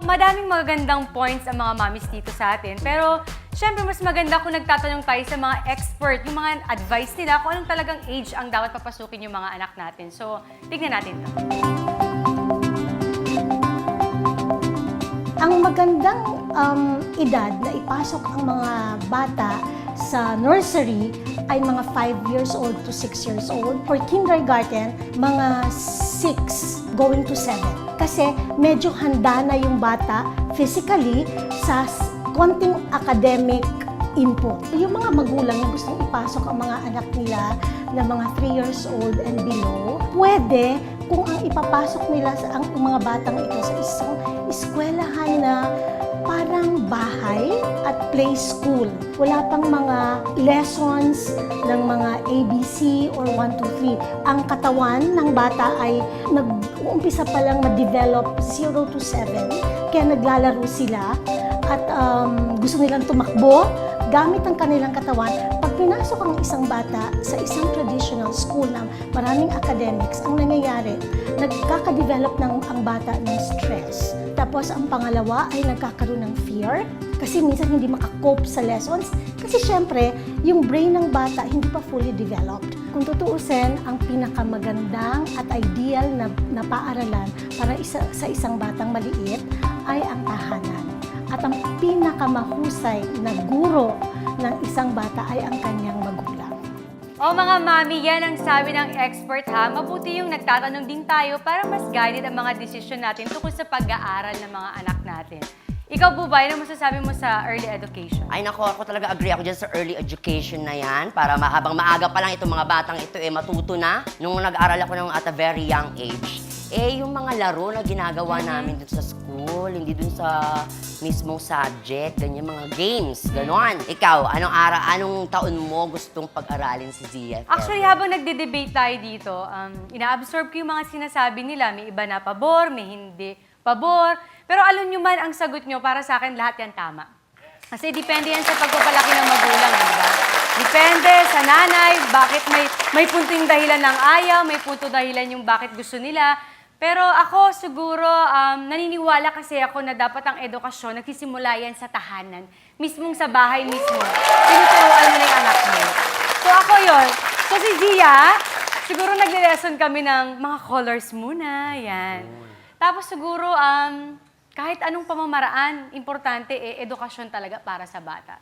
Madaming magagandang points ang mga mommies dito sa atin. Pero, syempre, mas maganda kung nagtatanong tayo sa mga expert, yung mga advice nila kung anong talagang age ang dapat papasukin yung mga anak natin. So, tignan natin to. Ang magandang um, edad na ipasok ang mga bata sa nursery ay mga 5 years old to 6 years old. For kindergarten, mga 6 going to 7. Kasi medyo handa na yung bata physically sa konting academic input. Yung mga magulang yung gustong ipasok ang mga anak nila na mga 3 years old and below, pwede kung ang ipapasok nila sa ang mga batang ito sa isang eskwelahan na parang bahay play school. Wala pang mga lessons ng mga ABC or 1, 2, 3. Ang katawan ng bata ay nag-uumpisa pa lang ma-develop 0 to 7. Kaya naglalaro sila at um, gusto nilang tumakbo gamit ang kanilang katawan. Pag pinasok ang isang bata sa isang traditional school na maraming academics, ang nangyayari, nagkaka-develop ng ang bata ng stress. Tapos ang pangalawa ay nagkakaroon ng fear kasi minsan hindi makakope sa lessons kasi syempre yung brain ng bata hindi pa fully developed. Kung tutuusin, ang pinakamagandang at ideal na, na paaralan para isa, sa isang batang maliit ay ang tahanan. At ang pinakamahusay na guro ng isang bata ay ang kanyang magulang. O mga mami, yan ang sabi ng expert ha. Mabuti yung nagtatanong din tayo para mas guided ang mga desisyon natin tungkol sa pag-aaral ng mga anak natin. Ikaw, Bubay, ano masasabi mo sa early education? Ay nako, ako talaga agree ako dyan sa early education na yan. Para mahabang maaga pa lang itong mga batang ito eh matuto na. Nung nag-aral ako ng at a very young age, eh yung mga laro na ginagawa namin dun sa school, hindi dun sa mismong subject, ganyan mga games, ganon. Ikaw, anong ara, anong taon mo gustong pag-aralin si Zia? Actually, habang nagde-debate tayo dito, um, ina-absorb ko yung mga sinasabi nila. May iba na pabor, may hindi pabor. Pero alam nyo man, ang sagot nyo, para sa akin, lahat yan tama. Kasi depende yan sa pagpapalaki ng magulang, di ba? Depende sa nanay, bakit may, may punting dahilan ng ayaw, may punto dahilan yung bakit gusto nila. Pero ako siguro, um, naniniwala kasi ako na dapat ang edukasyon nagsisimula yan sa tahanan. Mismong sa bahay mismo. Tinuturuan mo na yung anak mo. So ako yon. So si Zia, siguro nagle-lesson kami ng mga colors muna, yan. Tapos siguro, um, kahit anong pamamaraan, importante, eh, edukasyon talaga para sa bata.